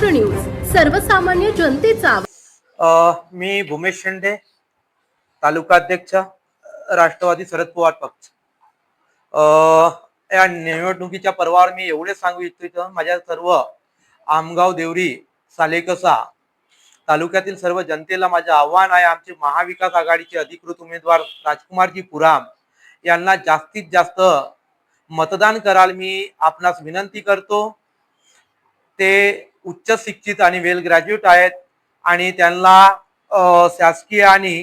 Maharashtra news सर्वसामान्य जनतेचा मी भूमेश शेंडे तालुका अध्यक्ष राष्ट्रवादी शरद पवार पक्ष. या निवडणुकीच्या पर्वावर मी एवढे सांगू इच्छितो माझ्या सर्व आमगाव देवरी सालेकसा तालुक्यातील सर्व जनतेला माझे आव्हान आहे आमचे महाविकास आघाडीचे अधिकृत उमेदवार राजकुमारजी पुराम यांना जास्तीत जास्त मतदान कराल मी आपणास विनंती करतो. ते उच्च शिक्षित आणि वेल ग्रॅज्युएट आहेत आणि त्यांना शासकीय आणि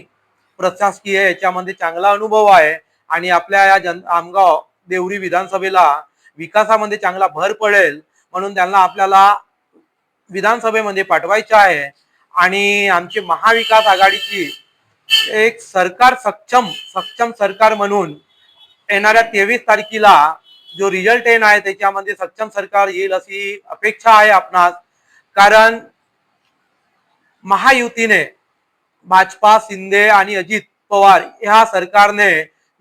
प्रशासकीय याच्यामध्ये चांगला अनुभव आहे आणि आपल्या या जन आमगाव देवरी विधानसभेला विकासामध्ये चांगला भर पडेल म्हणून त्यांना आपल्याला विधानसभेमध्ये पाठवायचे आहे. आणि आमची महाविकास आघाडीची एक सरकार सक्षम सक्षम सरकार म्हणून येणाऱ्या तेवीस तारखेला जो रिझल्ट येणार आहे त्याच्यामध्ये सक्षम सरकार येईल अशी अपेक्षा आहे आपणास. कारण महायुतीने भाजपा शिंदे आणि अजित पवार ह्या सरकारने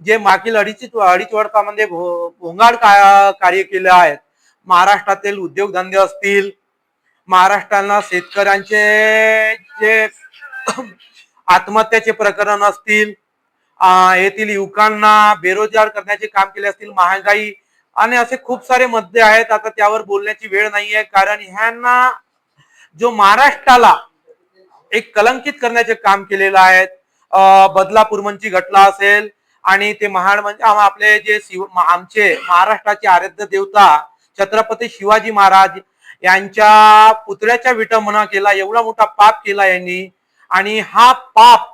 जे मागील अडीच अडीच वर्षामध्ये भोंगाड कार्य केले आहेत. महाराष्ट्रातील उद्योगधंदे असतील महाराष्ट्राला शेतकऱ्यांचे जे आत्महत्याचे प्रकरण असतील येथील युवकांना बेरोजगार करण्याचे काम केले असतील महागाई आणि असे खूप सारे मुद्दे आहेत. आता त्यावर बोलण्याची वेळ नाहीये. कारण ह्यांना जो महाराष्ट्राला एक कलंकित करण्याचे काम केलेलं आहे अं, बदलापूर मंची घटना असेल आणि ते महाड म्हणजे आपले जे शिव आमचे महाराष्ट्राचे आराध्य देवता छत्रपती शिवाजी महाराज यांच्या पुतळ्याच्या विटंबना केला एवढा मोठा पाप केला यांनी. आणि हा पाप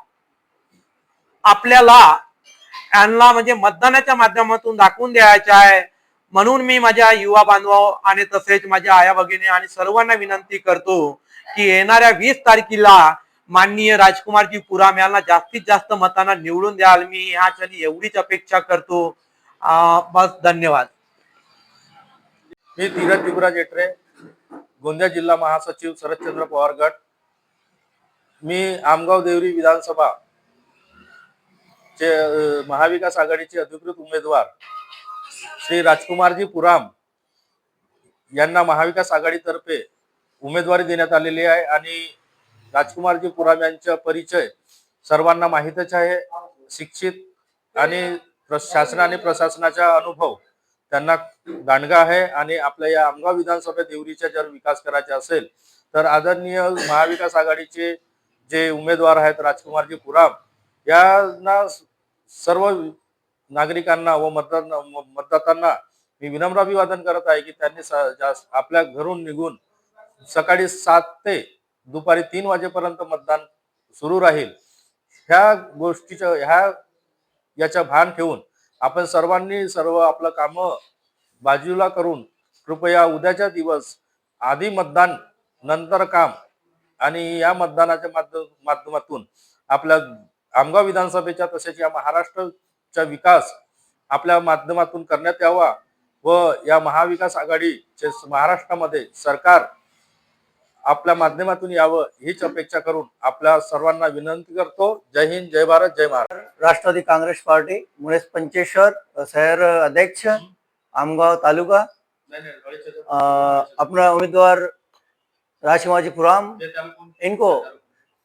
आपल्याला यांना म्हणजे मतदानाच्या माध्यमातून दाखवून द्यायचा आहे. म्हणून मी माझ्या युवा बांधव आणि तसेच माझ्या आया भगिनी आणि सर्वांना विनंती करतो की येणाऱ्या वीस तारखेला माननीय राजकुमारजी पुराम यांना जास्तीत जास्त मतांना निवडून द्याल. मी ह्या क्षणी एवढीच अपेक्षा करतो. बस धन्यवाद. मी धीरज युवराज एटरे गोंदिया जिल्हा महासचिव शरदचंद्र पवार गट. मी आमगाव देवरी विधानसभा चे महाविकास आघाडीचे अधिकृत उमेदवार. श्री राजकुमारजी पुराम यांना महाविकास आघाडीतर्फे उमेदवारी देण्यात आलेली आहे आणि राजकुमारजी पुराम यांचा परिचय सर्वांना माहीतच आहे. शिक्षित आणि शासन आणि प्रशासनाचा अनुभव त्यांना दांडगा आहे आणि आपल्या या आमगाव विधानसभा देवरीचा जर विकास करायचा असेल तर आदरणीय महाविकास आघाडीचे जे उमेदवार आहेत राजकुमारजी पुराम यांना सर्व नागरिकांना व मतदार मतदातांना मी विनम्र अभिवादन करत आहे की त्यांनी आपल्या घरून निघून सकाळी सात ते दुपारी तीन वाजेपर्यंत मतदान सुरू राहील. ह्या गोष्टीचं ह्या याच्या भान ठेवून आपण सर्वांनी सर्व आपलं काम बाजूला करून कृपया उद्याचा दिवस आधी मतदान नंतर काम आणि या मतदानाच्या माध्यमातून आपल्या आमगाव विधानसभेच्या तसेच या महाराष्ट्र महाराष्ट्राचा विकास आपल्या माध्यमातून करण्यात यावा व या महाविकास आघाडीचे महाराष्ट्रामध्ये सरकार आपल्या माध्यमातून यावं हीच अपेक्षा करून आपल्या सर्वांना विनंती करतो. जय हिंद जय भारत जय महाराष्ट्र. राष्ट्रवादी कांग्रेस पार्टी मुळेस पंचेश्वर शहर अध्यक्ष आमगाव तालुका अपना उम्मीदवार राजकुमार जी पुराम इनको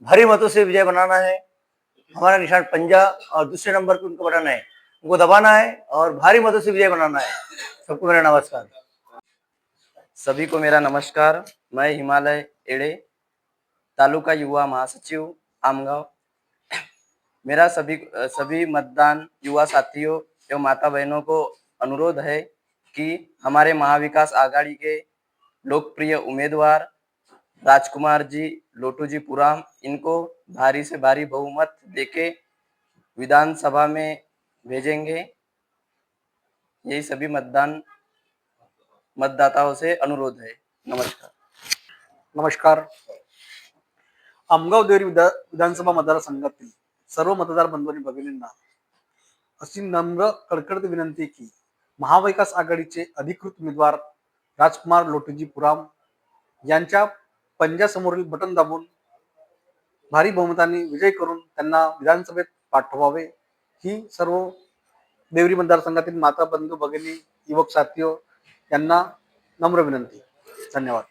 भारी मतों से विजय बनाना है हमारा निशान पंजा और दूसरे नंबर पे उनको बनाना है। उनको दबाना है और भारी मतों से विजय बनाना है। सबको मेरा नमस्कार। सभी को मेरा नमस्कार। मैं हिमालय एड़े, तालुका युवा महासचिव, आमगांव। मेरा सभी सभी मतदान युवा साथियों एवं माता बहनों को अनुरोध है कि हमारे महाविकास आघाड़ी के लोकप्रिय उम्मीदवार राजकुमार जी लोटू जी पुराम इनको भारी से भारी बहुमत देके विधानसभा में भेजेंगे। यही सभी मतदान मतदाताओं से अनुरोध है। नमस्कार। नमस्कार। आमगाव देवरी विधा विधानसभा मतदारसंघातील सर्व मतदार बंधू आणि भगिनींना अशी नम्र कडकडत विनंती की महाविकास आघाडीचे अधिकृत उमेदवार राजकुमार लोटूजी पुराम यांच्या पंजासमोरील बटन दाबून भारी बहुमताने विजय करून त्यांना विधानसभेत पाठवावे. ही सर्व देवरी मतदारसंघातील माता बंधू भगिनी युवक साथीयो यांना नम्र विनंती. धन्यवाद.